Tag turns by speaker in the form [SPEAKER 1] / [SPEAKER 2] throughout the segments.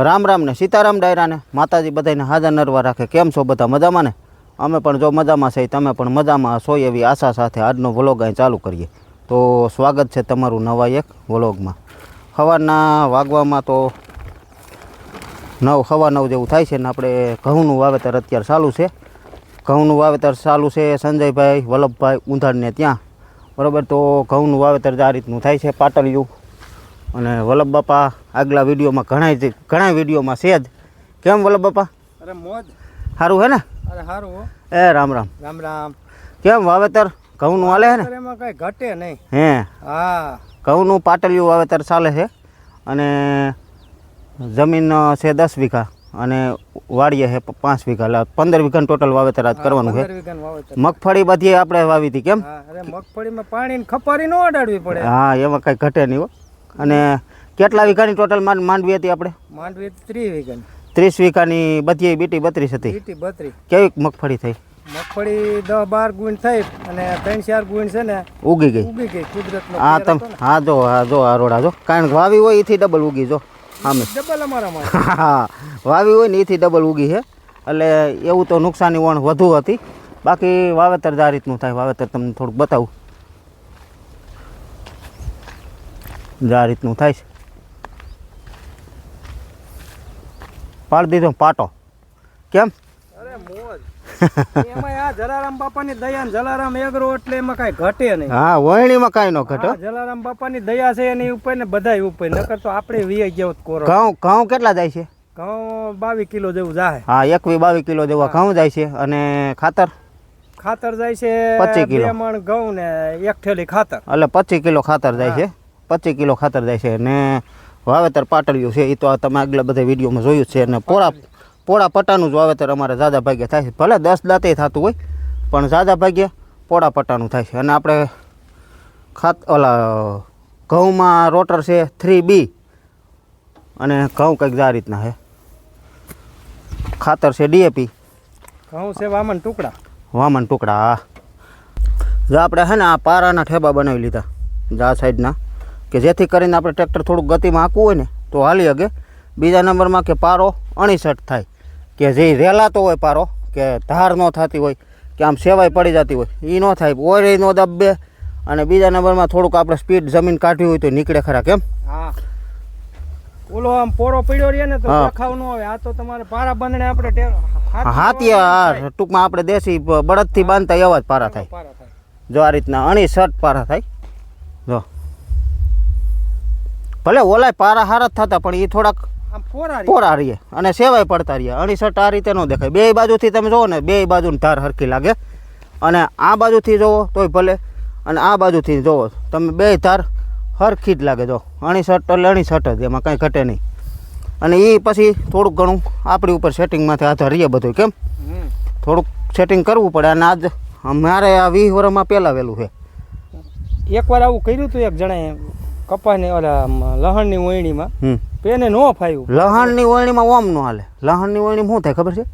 [SPEAKER 1] રામ રામ ને સીતારામ ડાયરાને માતાજી બધાને હાજર નરવા રાખે. કેમ છો બધા મજામાં ને? અમે પણ જો મજામાં છે, તમે પણ મજામાં છો એવી આશા સાથે આજનો વ્લોગ અહીં ચાલુ કરીએ. તો સ્વાગત છે તમારું નવા એક વ્લોગમાં. સવારના વાગવામાં તો નવ, સવા નવ જેવું થાય છે ને આપણે ઘઉંનું વાવેતર અત્યારે ચાલુ છે. ઘઉંનું વાવેતર ચાલુ છે સંજયભાઈ, વલ્લભભાઈ ઊંધાડને ત્યાં. બરાબર, તો ઘઉંનું વાવેતર આ રીતનું થાય છે, પાટલિયું. અને વલ્લભ બાપા આગલા વિડીયોમાં ઘણા ઘણા વિડીયોમાં છે જ. કેમ વલ્લભ બાપા?
[SPEAKER 2] અરે મોજ.
[SPEAKER 1] સારું હે ને?
[SPEAKER 2] અરે સારું
[SPEAKER 1] એ રામ રામ.
[SPEAKER 2] રામ રામ.
[SPEAKER 1] કેમ વાવેતર? ઘઉંનું હાલે છે ને?
[SPEAKER 2] એમાં કઈ ઘટે નહીં.
[SPEAKER 1] હે.
[SPEAKER 2] હા.
[SPEAKER 1] ઘઉંનું પાટલિયું વાવેતર ચાલે છે. અને જમીન છે દસ વીઘા અને વાડીએ છે પાંચ વીઘા. એટલે પંદર વીઘા ટોટલ વાવેતર આજ કરવાનું છે. મગફળી બધી આપણે વાવી હતી કેમ?
[SPEAKER 2] મગફળીમાં પાણી ખપારી ન અડાડવી પડે.
[SPEAKER 1] હા એમાં કાંઈ ઘટે નહીં હો. અને કેટલા વીઘાની ટોટલ માંડ માંડવી હતી આપણે?
[SPEAKER 2] માંડવી ત્રીસ વીઘાની.
[SPEAKER 1] ત્રીસ વીઘાની બધી બીટી બત્રીસ હતી.
[SPEAKER 2] બીટી બત્રીસ.
[SPEAKER 1] કેવી મગફળી થઈ?
[SPEAKER 2] મગફળી દસ બાર ગુણ થઈ અને ત્રણ ચાર ગુણ છે ને
[SPEAKER 1] ઉગી ગઈ.
[SPEAKER 2] ઉગી ગઈ કુદરત
[SPEAKER 1] હા તમ. હા જો હા જો આ રોડા જો. કારણ કે વાવી હોય એથી ડબલ ઉગી જો. આમે.
[SPEAKER 2] ડબલ અમારા
[SPEAKER 1] હા વાવી હોય ને એથી ડબલ ઉગી છે. એટલે એવું તો નુકસાની વણ વધુ હતી. બાકી વાવેતર જ આ રીતનું થાય. વાવેતર તમને થોડુંક બતાવું. જ આ રીતનું થાય છે. પાડી દીધો પાટો. કેમ?
[SPEAKER 2] અરે મોજ. એમાં આ જલારામ બાપાની દયા જલારામ એગરો એટલે એમાં કઈ ઘટે નહીં.
[SPEAKER 1] હા વહેણીમાં કાંઈ ન ઘટે
[SPEAKER 2] જલારામ બાપાની દયા છે એની ઉપર ને બધાય ઉપર નકર તો આપણે વીએ ગયો કોરો.
[SPEAKER 1] ઘઉં ઘઉં કેટલા જાય છે?
[SPEAKER 2] ઘઉં બાવીસ કિલો જેવું જાય.
[SPEAKER 1] હા એકવી બાવીસ કિલો જેવા ઘઉં જાય છે. અને ખાતર?
[SPEAKER 2] ખાતર જાય છે
[SPEAKER 1] 25 કિલો.
[SPEAKER 2] મણ ઘઉં ને એક થેલી ખાતર.
[SPEAKER 1] એટલે પચીસ કિલો ખાતર જાય છે. પચીસ કિલો ખાતર જાય છે ને વાવેતર પાટલિયું છે એ તો તમે આગલા બધા વિડીયોમાં જોયું છે અને પોળા પોળા પટ્ટાનું જ વાવેતર અમારે ઝાઝા ભાગે થાય છે. ભલે દસ દાંતે થતું હોય પણ ઝાઝા ભાગ્યે પોળા પટ્ટાનું થાય છે. અને આપણે ખાત ઓલા ઘઉંમાં રોટર છે થ્રી બી અને ઘઉં કંઈક આ રીતના છે. ખાતર છે ડીએપી.
[SPEAKER 2] ઘઉં છે વામન ટુકડા.
[SPEAKER 1] વામન ટુકડા હા. જો આપણે છે ને આ પારાના ઠેબા બનાવી લીધા જા સાઈડના. કે જેથી કરીને આપણે ટ્રેક્ટર થોડુંક ગતિમાં આંકવું હોય ને તો હાલી શકે બીજા નંબરમાં કે પારો અણીસઠ થાય. કે જે રેલાતો હોય પારો કે ધાર ન થતી હોય કે આમ સેવાય પડી જતી હોય એ ન થાય. ઓરે ન દબે અને બીજા નંબરમાં થોડુંક આપણે સ્પીડ જમીન કાઢવી હોય તો નીકળે ખરા કેમ?
[SPEAKER 2] હા. ઓલો આમ પોરો પડ્યો રહે ને તો રખાવ ન આવે. આ તો તમારે પારા બંધણે આપણે હાથી
[SPEAKER 1] ટૂંકમાં આપણે દેશી બળદથી બાંધતા એવા જ પારા થાય.
[SPEAKER 2] પારા થાય.
[SPEAKER 1] જો આ રીતના અણીસઠ પારા થાય. જો. ભલે ઓલાય પારા હારા જ થતા પણ એ થોડાક
[SPEAKER 2] પોરા
[SPEAKER 1] રહીએ અને સેવાય પડતા રહીએ અણીસટ આ રીતે ન દેખાય. બે બાજુથી તમે જુઓ ને બે બાજુની ધાર હરખી લાગે. અને આ બાજુથી જુઓ તોય ભલે. અને આ બાજુથી જુઓ તમે બે ધાર હરખી જ લાગે જો. અણીસટ એટલે અણીસટ જ એમાં કાંઈ ઘટે નહીં. અને એ પછી થોડુંક ઘણું આપણી ઉપર સેટિંગમાંથી આધાર રહીએ બધું કેમ? થોડુંક સેટિંગ કરવું પડે. અને આજ મારે આ વીસ વર્ષમાં પહેલાં વહેલું છે.
[SPEAKER 2] એકવાર આવું કર્યું હતું એક જણાએ? કપાની ઓલા લહણની
[SPEAKER 1] હમ.
[SPEAKER 2] પેને ન ફાયું.
[SPEAKER 1] લહણની ઓયણીમાં ઓમ નો હાલે. લહણની વળણીમાં શું થાય ખબર છે?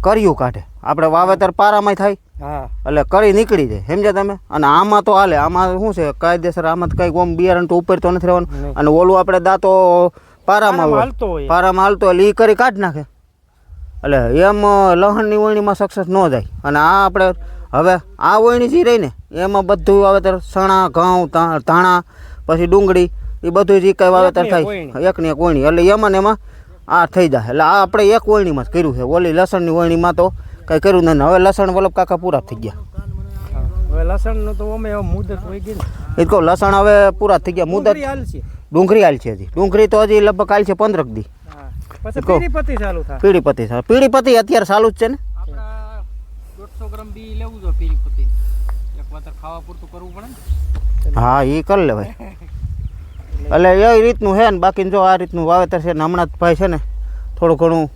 [SPEAKER 1] કર્યું કાઢે. આપણે વાવેતર પારામાં થાય.
[SPEAKER 2] હા.
[SPEAKER 1] એટલે કરી નીકળી જાય. સમજ્યા તમે? અને આમાં તો હાલે. આમાં શું છે? કાયદેસર આમાં તો કંઈક ઓમ બિયારણ તો ઉપર તો નથી રહેવાનું. અને ઓલું આપણે દાંતો પારામાં
[SPEAKER 2] હાલતો હોય.
[SPEAKER 1] પારામાં હાલતો એટલે એ કરી કાઢી નાખે. એટલે એમ લહણની વળણીમાં સક્સેસ ન જાય. અને આ આપણે હવે આ ઓયણી જે રહી ને એમાં બધું વાવેતર સણા ઘઉં ધાણા પછી ડુંગળી એ બધું જ કઈ વાવેતર થાય
[SPEAKER 2] એક
[SPEAKER 1] એકની એક વળણી એટલે એમાં ને એમાં આ થઈ જાય. એટલે આ આપણે એક વળણીમાં જ કર્યું છે. ઓલી લસણની વળણીમાં તો કંઈ કર્યું નથી. હવે લસણ વલ્લભ કાકા પૂરા થઈ ગયા.
[SPEAKER 2] લસણનું તો અમે મુદત હોય ગઈ
[SPEAKER 1] એ કહું લસણ હવે પૂરા થઈ ગયા. મુદત
[SPEAKER 2] ડુંગળી
[SPEAKER 1] હાલ છે. હજી. ડુંગળી તો હજી લગભગ હાલ છે પંદરક દી. કહો.
[SPEAKER 2] ચાલુ થાય.
[SPEAKER 1] પીળીપતિ અત્યારે ચાલુ જ છે ને?
[SPEAKER 2] દોઢસો ગ્રામ બી લેવું જોઈએ પીળી એક ખાવા પૂરતું કરવું પડે ને.
[SPEAKER 1] હા એ કરી ભાઈ એટલે એ રીતનું છે ને બાકી જો આ રીતનું વાવેતર છે ને હમણાં જ ભાઈ છે ને થોડું ઘણું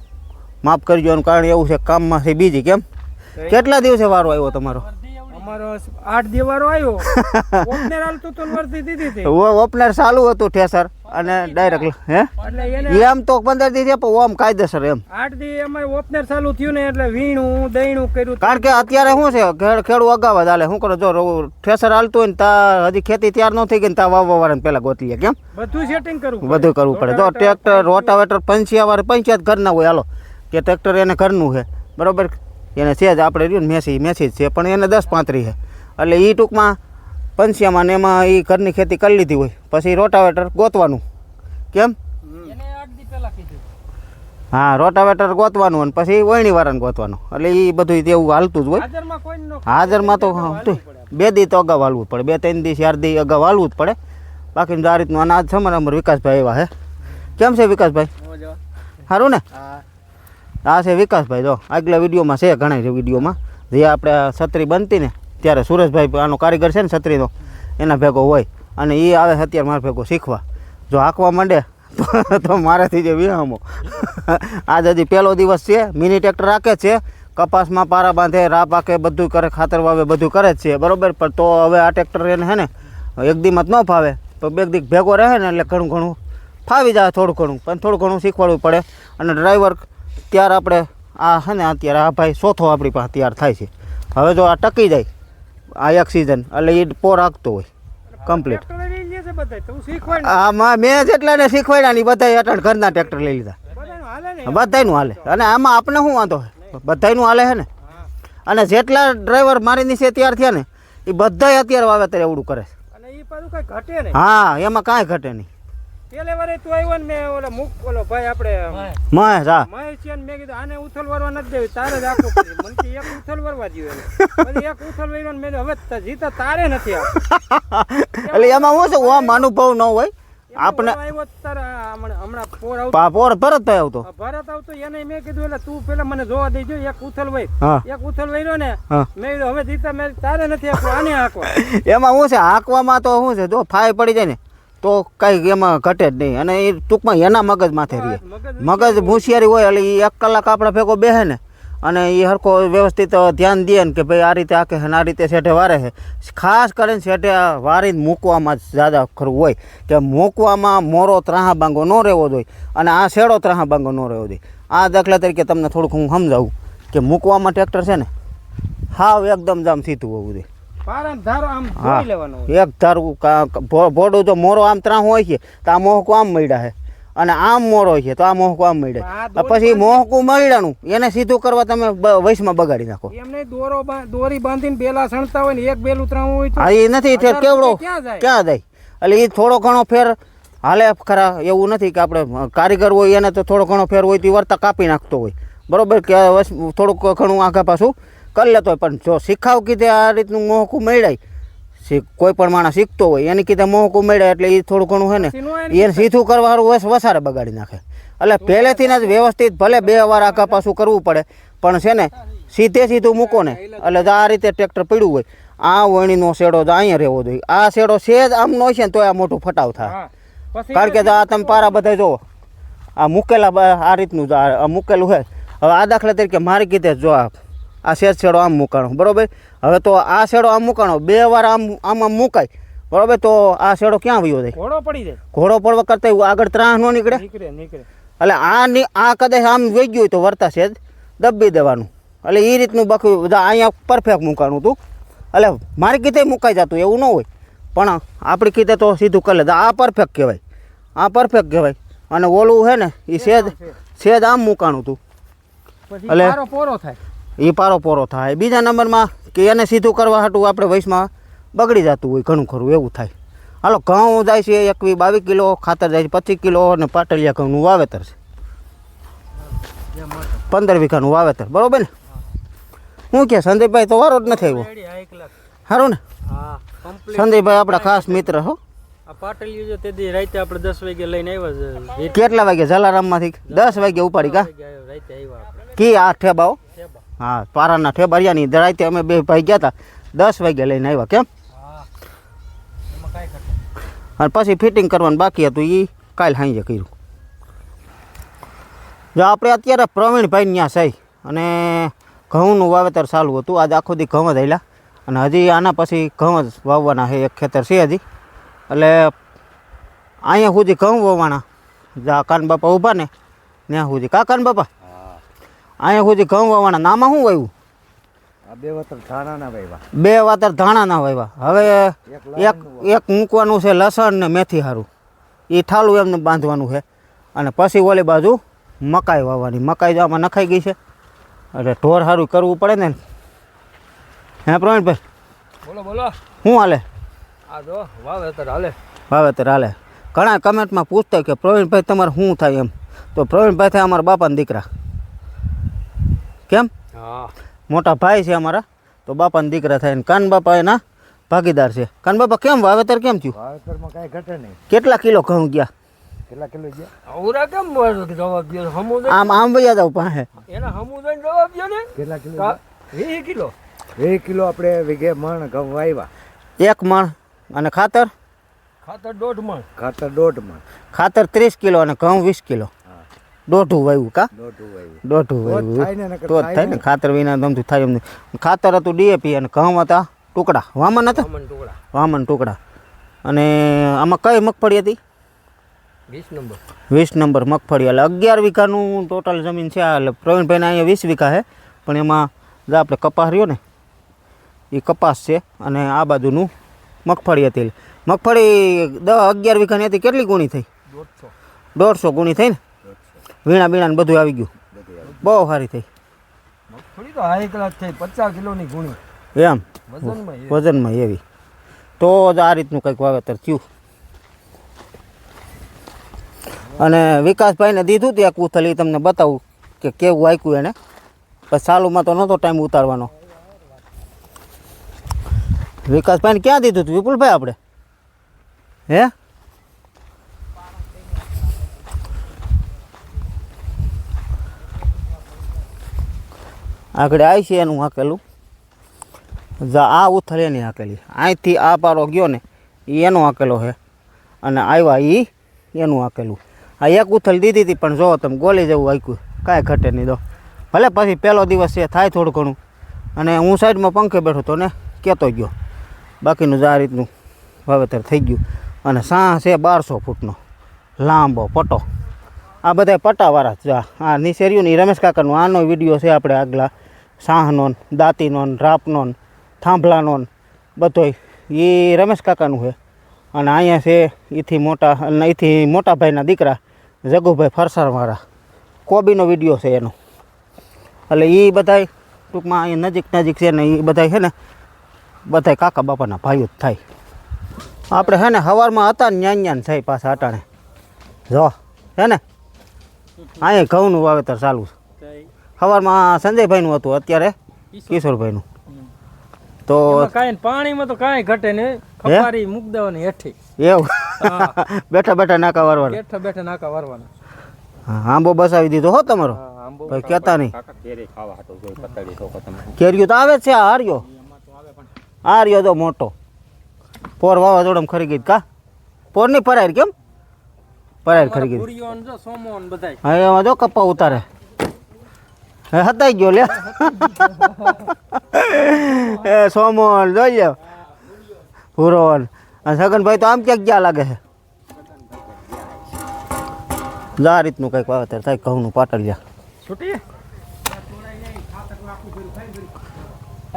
[SPEAKER 1] માફ કરજો એનું કારણ એવું છે કામમાં છે બીજી કેમ? કેટલા દિવસે વારો આવ્યો તમારો?
[SPEAKER 2] અમારો આઠ દિવારો આવ્યો. ઓપનર હાલતું દીધી હતી.
[SPEAKER 1] ઓ ઓપનર ચાલુ હતું ઠેસર અને ડાયરેક્ટ હે?
[SPEAKER 2] એટલે
[SPEAKER 1] એમ તો પંદર દી છે પણ ઓમ કાયદેસર એમ.
[SPEAKER 2] આઠ દી અમારે ઓપનર ચાલુ થયું ને એટલે વીણું કર્યું
[SPEAKER 1] કારણ કે અત્યારે શું છે ખેડ ખેડૂ અગાઉ ચાલે શું કરો જો ઠેસર હાલતું હોય ને તા હજી ખેતી તૈયાર ન થઈ ગઈ ને તા વાવવા વાળાને પહેલાં ગોતી કેમ?
[SPEAKER 2] બધું સેટિંગ કરવું
[SPEAKER 1] બધું કરવું પડે. જો ટ્રેક્ટર રોટાવેટર પંચિયા વાળા પંચાયત ઘરના હોય હાલો. કે ટ્રેક્ટર એને ઘરનું છે. બરોબર? એને છે જ આપણે રહ્યું ને મેસી મેસી જ છે પણ એને દસ પાંત્રી છે. એટલે એ ટૂંકમાં પંચ્યામાં ને એમાં એ ઘરની ખેતી કરી લીધી હોય. પછી રોટાવેટર ગોતવાનું. કેમ? હા રોટાવેટર ગોતવાનું અને પછી વળણી વાળાને ગોતવાનું. એટલે એ બધું તેવું હાલતું જ હોય.
[SPEAKER 2] હાજરમાં
[SPEAKER 1] તો બે દી તો અગાઉ હાલવું જ પડે. બે ત્રણ દી ચાર દી અગાઉ હાલવું જ પડે. બાકી આ રીતનું અનાજ છે અમારે અમારે વિકાસભાઈ એવા હે. કેમ છે વિકાસભાઈ? સારું ને?
[SPEAKER 2] હા.
[SPEAKER 1] આ છે વિકાસભાઈ, જો, આગલા વિડીયોમાં છે ઘણા વિડીયોમાં. જે આપણે છત્રી બનતી ને ત્યારે સુરેશભાઈ આનો કારીગર છે ને છત્રીનો, એના ભેગો હોય. અને એ આવે અત્યારે મારા ભેગો શીખવા. જો હાંકવા માંડે, તો મારાથી જે વિહામો આજ હજી પહેલો દિવસ છે, મિની ટ્રેક્ટર રાખે છે. કપાસમાં પારા બાંધે રા પાકે, બધું કરે, ખાતર વાવે, બધું કરે જ છે, બરાબર? પણ તો હવે આ ટ્રેક્ટર એને હે ને, એક જ ન ફાવે. તો બે દીક ભેગો રહે ને, એટલે ઘણું ઘણું ફાવી જાય થોડું ઘણું. પણ થોડું ઘણું શીખવાડવું પડે. અને ડ્રાઈવર ત્યાર આપણે આ છે ને અત્યારે આ ભાઈ ચોથો આપણી પાસે તૈયાર થાય છે. હવે જો આ ટકી જાય આ એક સિઝન એટલે એ પોર આગતો હોય કમ્પ્લીટ
[SPEAKER 2] બધા
[SPEAKER 1] આમાં મેં જેટલાને શીખવાડ્યા ને બધા અટણ ઘરના ટ્રેક્ટર લઈ લીધા.
[SPEAKER 2] બધાનું હાલે
[SPEAKER 1] અને આમાં આપણે શું વાંધો બધાનું હાલે છે ને? અને જેટલા ડ્રાઈવર મારી નીચે તૈયાર થયા ને એ બધાય અત્યારે વાવેતર એવડું કરે છે. હા એમાં કાંઈ ઘટે નહીં.
[SPEAKER 2] પેલે વારે તું આવ્યો ને મેં ઓલા મુક ઓલો ભાઈ આપણે
[SPEAKER 1] મહેશ હા.
[SPEAKER 2] મહેશ છે ને મેં કીધું આને ઉથલ વરવા નથી દેવી તારે જ આપવું મને કે એક ઉથલ વરવા દીધો પછી એક ઉથલ વરવા મેં હવે ત- જીતા તારે નથી.
[SPEAKER 1] એટલે એમાં હું છે ઓમ અનુભવ ન હોય? આપણે
[SPEAKER 2] આવ્યો તો તારે હમણાં હમણાં પોર
[SPEAKER 1] પોર ભરતભાઈ આવતો?
[SPEAKER 2] ભરત આવતો એને મેં કીધું એટલે તું પેલા મને જોવા દેજો એક ઉથલ વઈ એક ઉથલ વઈરો ને મેં કીધું હવે જીતા મેં તારે નથી આપવું આને હાંકવા.
[SPEAKER 1] એમાં શું છે હાંકવામાં તો શું છે જો ફાય પડી જાય ને તો કાંઈ એમાં ઘટે જ નહીં. અને એ ટૂંકમાં એના મગજ માથે રહે.
[SPEAKER 2] મગજ
[SPEAKER 1] હોશિયારી હોય એટલે એ એક કલાક આપણે ભેગો બેસે ને અને એ હરખો વ્યવસ્થિત ધ્યાન દે ને કે ભાઈ આ રીતે આખે આ રીતે શેઠે વારે છે ખાસ કરીને શેઠે વારીને મૂકવામાં જ જ્યાદા ખરું હોય. કે મૂકવામાં મોરો ત્રાહા બાંગો ન રહેવો જોઈએ અને આ શેડો ત્રાહા બાંગો ન રહેવો જોઈએ. આ દાખલા તરીકે તમને થોડુંક હું સમજાવું કે મૂકવામાં ટ્રેક્ટર છે ને હાવ એકદમ જામ સીધું હોવું જોઈએ. એક ધારું ભોડું જો મોરો આમ ત્રાહ હોય છે તો આ મોહકું આમ મળ્યા છે. અને આમ મોરો છે તો આ મોહકું આમ મળ્યા પછી મોહકું મળ્યાનું એને સીધું કરવા તમે વૈશમાં બગાડી નાખો.
[SPEAKER 2] એમને દોરો દોરી બાંધીને બેલા સણતા હોય ને એક બેલું ત્રણ હોય તો
[SPEAKER 1] એ નથી તે કેવડો ક્યાં જાય? એટલે એ થોડો ઘણો ફેર હાલે ખરા એવું નથી કે આપણે કારીગર હોય એને તો થોડો ઘણો ફેર હોય તો વર્તા કાપી નાખતો હોય. બરોબર? કે થોડુંક ઘણું આગા પાછું કરી લેતો હોય પણ જો શીખાવ કીધે આ રીતનું મોહકું મેળાય કોઈ પણ માણસ શીખતો હોય એની કીધે મોહકું મળે એટલે એ થોડું ઘણું છે ને
[SPEAKER 2] એને
[SPEAKER 1] સીધું કરવાનું વસ વસારે બગાડી નાખે. એટલે પહેલેથી જ વ્યવસ્થિત ભલે બે વાર આખા પાછું કરવું પડે પણ છે ને સીધે સીધું મૂકો ને એટલે જો આ રીતે ટ્રેક્ટર પડ્યું હોય આ વણીનો શેડો તો અહીંયા રહેવો જોઈએ. આ શેડો સેજ આમ નો છે ને તો આ મોટું ફટાવ થાય. કારણ કે જો આ તમે પારા બધા જુઓ આ મૂકેલા આ રીતનું આ આ મૂકેલું છે હવે આ દાખલા તરીકે મારી કીધે જો આ આ શેર શેડો આમ મૂકાણો બરોબર? હવે તો આ શેડો આમ મૂકાણો બે વાર આમ આમ આમ મુકાય બરાબર? તો આ શેડો ક્યાં વયો જાય?
[SPEAKER 2] ઘોડો પડી જાય.
[SPEAKER 1] ઘોડો પડવા કરતા આગળ ત્રાહ ન નીકળે?
[SPEAKER 2] નીકળે નીકળે.
[SPEAKER 1] એટલે આ ની આ કદાચ આમ વહી ગયું હોય તો વર્તા છે દબી દેવાનું. એટલે એ રીતનું બાકી બધા અહીંયા પરફેક્ટ મૂકાણું હતું. એટલે મારી કીધે મુકાઈ જતું એવું ન હોય. પણ આપણી કીધે તો સીધું કરી લેતા આ પરફેક્ટ કહેવાય. આ પરફેક્ટ કહેવાય. અને ઓલું છે ને એ સેજ સેજ આમ મૂકાણું હતું. એટલે-
[SPEAKER 2] પોરો થાય.
[SPEAKER 1] એ પારો પોરો થાય. બીજા નંબરમાં કે એને સીધું કરવા હાટું આપણે વયસમાં બગડી જતું હોય ઘણું ખરું એવું થાય. હાલો ઘઉં જાય છે એકવી બાવીસ કિલો ખાતર જાય છે પચીસ કિલો અને પાટલિયા ઘઉંનું વાવેતર છે. પંદર વીઘાનું વાવેતર બરોબર ને? હું કે સંદીપભાઈ તો વારો જ નથી આવ્યો. સારું ને? સંદીપભાઈ આપણા ખાસ મિત્ર હો.
[SPEAKER 2] દસ વાગે જલારામમાંથી
[SPEAKER 1] કેટલા દસ વાગે ઉપાડી કા? કી આ ઠેબાઓ?
[SPEAKER 2] ઠેબા.
[SPEAKER 1] હા પારાના ઠેબરિયાની રાતે અમે બે ભાઈ ગયા હતા દસ વાગે લઈને આવ્યા કેમ? અને પછી ફિટિંગ કરવાનું બાકી હતું એ કાલ સાંજે કર્યું. જો આપણે અત્યારે પ્રવીણભાઈ ત્યાં સહી અને ઘઉંનું વાવેતર ચાલુ હતું. આજે આખો દી ઘઉં જ આવેલા અને હજી આના પછી ઘઉં જ વાવવાના છે. એક ખેતર છે હજી. એટલે અહીંયા સુધી ઘઉં વાવવાના. જા કાન બાપા ઊભા ને. ત્યાં સુધી. કા કાન બાપા? અહીંયા સુધી ઘઉં વાવવાના નામાં શું વાવ્યું
[SPEAKER 3] આ બે વતર ધાણાના વાવ્યા
[SPEAKER 1] બે વાતર ધાણા ના વાવ્યા હવે એક એક મૂકવાનું છે લસણ ને મેથી સારું એ ઠાલું એમને બાંધવાનું છે. અને પછી ઓલી બાજુ મકાઈ વાવવાની. મકાઈ જો આમાં નખાઈ ગઈ છે. એટલે ઢોર સારું કરવું પડે ને. હે પ્રવીણભાઈ?
[SPEAKER 2] બોલો બોલો.
[SPEAKER 1] શું હાલે?
[SPEAKER 2] આ જો વાવેતર હાલે.
[SPEAKER 1] વાવેતર હાલે. ઘણા કમેન્ટમાં પૂછતા કે પ્રવીણભાઈ તમારે શું થાય એમ. તો પ્રવીણભાઈ થાય અમારા બાપાના દીકરા. કેમ?
[SPEAKER 2] હા.
[SPEAKER 1] મોટા ભાઈ છે અમારા. તો બાપાના દીકરા થાય ને કાન બાપા એના ભાગીદાર છે. કાન બાપા કેમ વાવેતર કેમ થયું?
[SPEAKER 3] વાવેતરમાં કાંઈ ઘટે નહીં.
[SPEAKER 1] કેટલા કિલો ઘઉં ગયા?
[SPEAKER 3] કેટલા કિલો ગયા?
[SPEAKER 2] આવરા કેમ બોલો કે જવાબ દો હમુ દે
[SPEAKER 1] આમ આમ વૈયા જાવ પાસે
[SPEAKER 2] એના હમુ દે જવાબ દો ને?
[SPEAKER 3] કેટલા કિલો
[SPEAKER 2] કા- વીસ કિલો.
[SPEAKER 3] વીસ કિલો આપણે વીઘે મણ ઘઉં વાવ્યા.
[SPEAKER 1] એક મણ અને ખાતર?
[SPEAKER 2] ખાતર દોઢ મણ.
[SPEAKER 3] ખાતર દોઢ મણ.
[SPEAKER 1] ખાતર ત્રીસ કિલો અને ઘઉં વીસ કિલો.
[SPEAKER 3] હા
[SPEAKER 1] દોઢું વાવ્યું કા?
[SPEAKER 3] દોઢું વાવ્યું તો જ થાય ને.
[SPEAKER 1] ખાતર વિના તમતું થાય એમ ખાતર હતું ડીએપી અને ઘઉં હતા ટુકડા. વામન હતા?
[SPEAKER 2] વામન ટુકડા.
[SPEAKER 1] અને આમાં કઈ મગફળી હતી?
[SPEAKER 2] વીસ નંબર.
[SPEAKER 1] વીસ નંબર મગફળી. એટલે અગિયાર વીઘાનું ટોટલ જમીન છે. આ એટલે પ્રવીણભાઈને અહીંયા વીસ વીઘા છે. પણ એમાં જે આપણે કપાસ રહ્યો ને એ કપાસ છે અને આ બાજુનું મગફળી હતી. મગફળી દસ અગિયાર વીઘાની હતી. કેટલી ગુણી થઈ?
[SPEAKER 2] દોઢસો.
[SPEAKER 1] દોઢસો ગુણી થઈ ને? વીણા બીણા બધું આવી ગયું. બહુ સારી થઈ.
[SPEAKER 2] મગફળી તો હાઈ ક્લાસ થઈ પચાસ કિલોની ગુણી.
[SPEAKER 1] એમ?
[SPEAKER 2] વજનમાં
[SPEAKER 1] એવી. તો જ આ રીતનું કંઈક વાવેતર થયું. અને વિકાસભાઈને દીધું ત્યાં કુથલ એ તમને બતાવું કે કેવું આક્યું એને. પછી સાલુમાં તો નહોતો ટાઈમ ઉતારવાનો. વિકાસભાઈને ક્યાં દીધું હતું વિપુલભાઈ આપણે? હે? આગળ આવી છે એનું હાકેલું. જા, આ ઉથલ એની હાકેલી. અહીંથી આ પારો ગયો ને એ એનો હાકેલો છે અને આવ્યા એ એનું હાકેલું. આ એક ઉથલ દીધી હતી, પણ જો તમે ગોલી જેવું હાક્યું, કાંઈ ઘટે નહીં દો. ભલે પછી પહેલો દિવસ છે થાય થોડું ઘણું. અને હું સાઈડમાં પંખે બેઠો તો ને કહેતો ગયો. બાકીનું જ આ રીતનું વાવેતર થઈ ગયું. અને સાહ છે બારસો ફૂટનો લાંબો પટો. આ બધા પટાવાળા જ આ. નિશેર્યું ને રમેશ કાકાનો આનો વીડિયો છે આપણે આગલા. સાહનો ન, દાંતીનો ન, રાપનો ન, થાંભલાનો ન બધોય. એ રમેશ કાકાનું છે. અને અહીંયા છે એથી મોટા એથી મોટા ભાઈના દીકરા જગુભાઈ ફરસાણવાળા. કોબીનો વીડિયો છે એનો. એટલે એ બધાય ટૂંકમાં અહીંયા નજીક નજીક છે ને એ બધાય છે ને બધાય કાકા બાપાના ભાઈઓ જ થાય. આપણે છે ને સવારમાં હતા ને ન્યાન ન્યાન થાય પાછા અટાણે. જો હે ને? અહીંયા ઘઉંનું વાવેતર ચાલુ છે. સવારમાં સંજયભાઈનું હતું અત્યારે કિશોરભાઈનું. તો
[SPEAKER 2] કાંઈ પાણીમાં તો કાંઈ ઘટે ને ખપારી મૂક દેવાની હેઠી.
[SPEAKER 1] એવું? બેઠા બેઠા નાકા વારવાના.
[SPEAKER 2] બેઠા બેઠા નાકા વારવાના.
[SPEAKER 1] હા, આંબો બસાવી દીધો હો તમારો? ભાઈ કહેતા નહીં. કેરીઓ તો આવે જ છે આ હાર્યો આ હાર્યો તો મોટો. પોર વાવાઝોડામાં ખરી ગઈ કા? પોરની પરાર કેમ? પરાર ખરી ગઈ.
[SPEAKER 2] પૂરીઓ ને જો સોમો ને બધાય.
[SPEAKER 1] હા એમાં જો કપ્પા ઉતારે. હે હતાઈ ગયો લે એ સોમોન જોઈએ ભૂરોન અને સગનભાઈ તો આમ ક્યાંક ગયા લાગે છે. જા રીતનું કંઈક વાવેતર થાય ઘઉંનું પાટલિયા
[SPEAKER 2] છૂટી?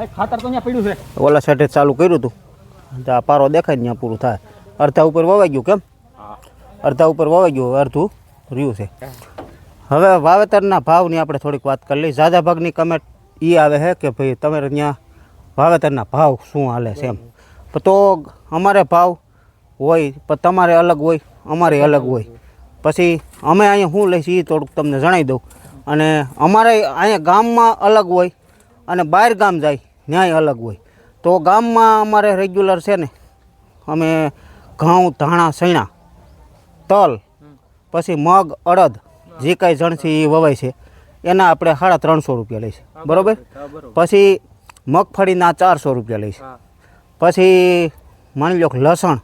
[SPEAKER 2] એ ખાતર તો અહીંયા પડ્યું છે.
[SPEAKER 1] ઓલા સાઈડે ચાલુ કર્યું હતું પારો દેખાય ને ત્યાં પૂરું થાય. અડધા ઉપર વવાઈ ગયું કેમ? અડધા ઉપર વવાઈ ગયું અડધું રહ્યું છે. હવે વાવેતરના ભાવની આપણે થોડીક વાત કરી લઈએ. ઝાઝા ભાગની કમેન્ટ એ આવે છે કે ભાઈ તમારે ત્યાં વાવેતરના ભાવ શું હાલે છે એમ. તો અમારે ભાવ હોય પણ તમારે અલગ હોય અમારે અલગ હોય. પછી અમે અહીંયા શું લઈશું એ થોડુંક તમને જણાવી દઉં. અને અમારે અહીંયા ગામમાં અલગ હોય અને બહાર ગામ જાય ન્યાય અલગ હોય. તો ગામમાં અમારે રેગ્યુલર છે ને અમે ઘઉં ધાણા સૈણા તલ પછી મગ અડદ જે કાંઈ જણસી એ વવાય છે એના આપણે સાડા ત્રણસો રૂપિયા લઈશ બરાબર? પછી મગફળીના ચારસો રૂપિયા લઈશ પછી માની લો કે લસણ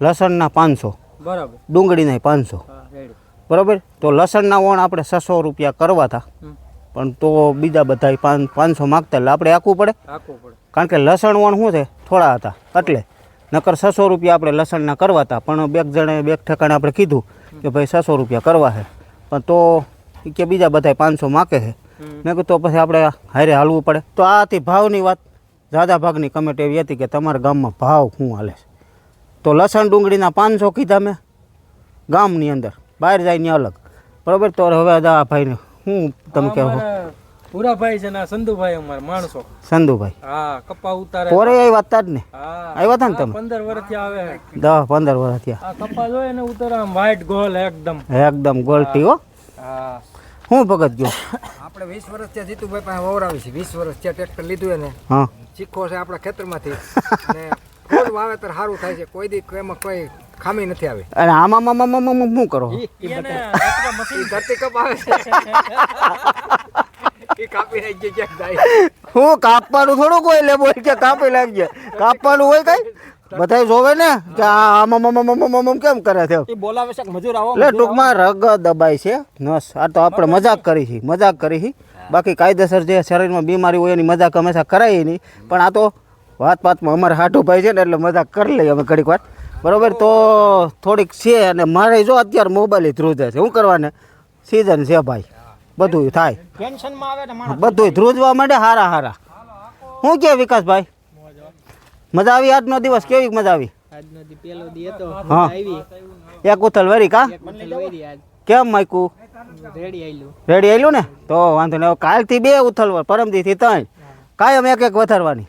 [SPEAKER 1] લસણના પાંચસો
[SPEAKER 2] બરાબર.
[SPEAKER 1] ડુંગળીના પાંચસો. બરાબર? તો લસણના વણ આપણે છસો રૂપિયા કરવા હતા પણ તો બીજા બધા પાંચ પાંચસો માગતા એટલે આપણે પડે.
[SPEAKER 2] પડે.
[SPEAKER 1] કારણ કે લસણ વણ શું છે? થોડા હતા એટલે. નકર છસો રૂપિયા આપણે લસણના કરવા હતા પણ બે જણે બે ઠેકાણે આપણે કીધું કે ભાઈ છસો રૂપિયા કરવા છે. પણ તો કે બીજા બધા પાંચસો માકે છે. મેં કીધું તો પછી આપણે હારે હાલવું પડે. તો આ હતી ભાવની વાત. જાદા ભાગની કમેન્ટ એવી હતી કે તમારા ગામમાં ભાવ શું હાલે છે? તો લસણ ડુંગળીના પાંચસો કીધા મેં ગામની અંદર. બહાર જાય ને અલગ. બરાબર? તો હવે આ ભાઈને શું તમે કહો
[SPEAKER 2] પુરાભાઈ છે ને સંધુભાઈ અમારા માણસો.
[SPEAKER 1] સંધુભાઈ.
[SPEAKER 2] હા કપા ઉતારે.
[SPEAKER 1] પોરે આવ્યા હતા જ ને? આવ્યા હતા ને તમે?
[SPEAKER 2] પંદર વર્ષથી આવે.
[SPEAKER 1] દસ પંદર વર્ષ થયા.
[SPEAKER 2] આ કપા જોઈએ ને ઉતારે આમ વ્હાઈટ ગોલ એકદમ.
[SPEAKER 1] એકદમ ગોલ્ટી હો.
[SPEAKER 2] હા.
[SPEAKER 1] હું ભગત ગયો?
[SPEAKER 3] આપણે વીસ વર્ષ ત્યાં જીતુભાઈ પાસે વવરાવી છે. વીસ વર્ષ ત્યાં ટ્રેક્ટર લીધું એને.
[SPEAKER 1] હા.
[SPEAKER 3] શીખો છે આપણા ખેતરમાંથી. અને ફૂલ વાવેતર સારું થાય છે. કોઈ દી એમાં કોઈ ખામી નથી આવી.
[SPEAKER 1] અને આમાં મામા મામા શું કરો?
[SPEAKER 3] ધરતી કપ આવે છે.
[SPEAKER 1] હું કાપવાનું થોડું કોઈ લે બોલ કે કાપી લાગજે કાપવાનું હોય કઈ? બધા જોવે ને કે આ આમ મામા મામા મામા કેમ કરે છે?
[SPEAKER 2] બોલાવે છે મજૂર આવો
[SPEAKER 1] એટલે ટૂંકમાં રગ દબાય છે. નસ આ તો આપણે મજાક કરી છે મજાક કરી છે. બાકી કાયદેસર જે શરીરમાં બીમારી હોય એની મજાક હંમેશા કરાય નહીં. પણ આ તો વાત વાતમાં અમારે હાટું ભાઈ છે ને એટલે મજાક કરી લઈએ અમે ઘડીક વાર. બરોબર? તો થોડીક છે અને મારે જો અત્યારે મોબાઈલ ધ્રુજે છે. શું કરવાને? સિઝન છે ભાઈ. બધું થાય. બધું ધ્રુજવા માંડે હારા હારા. શું કે વિકાસભાઈ? મજા આવી આજનો દિવસ? કેવી મજા આવી?
[SPEAKER 2] આજનો દી પેલો દી હતો.
[SPEAKER 1] હા. એક ઉથલ વરી કા? કેમ માયકું?
[SPEAKER 2] રેડી
[SPEAKER 1] આયલું. આવેલું ને? તો વાંધો નહીં. કાલથી બે ઉથલવા પરમદીથી ત્રણ. કાયમ એક એક વધારવાની.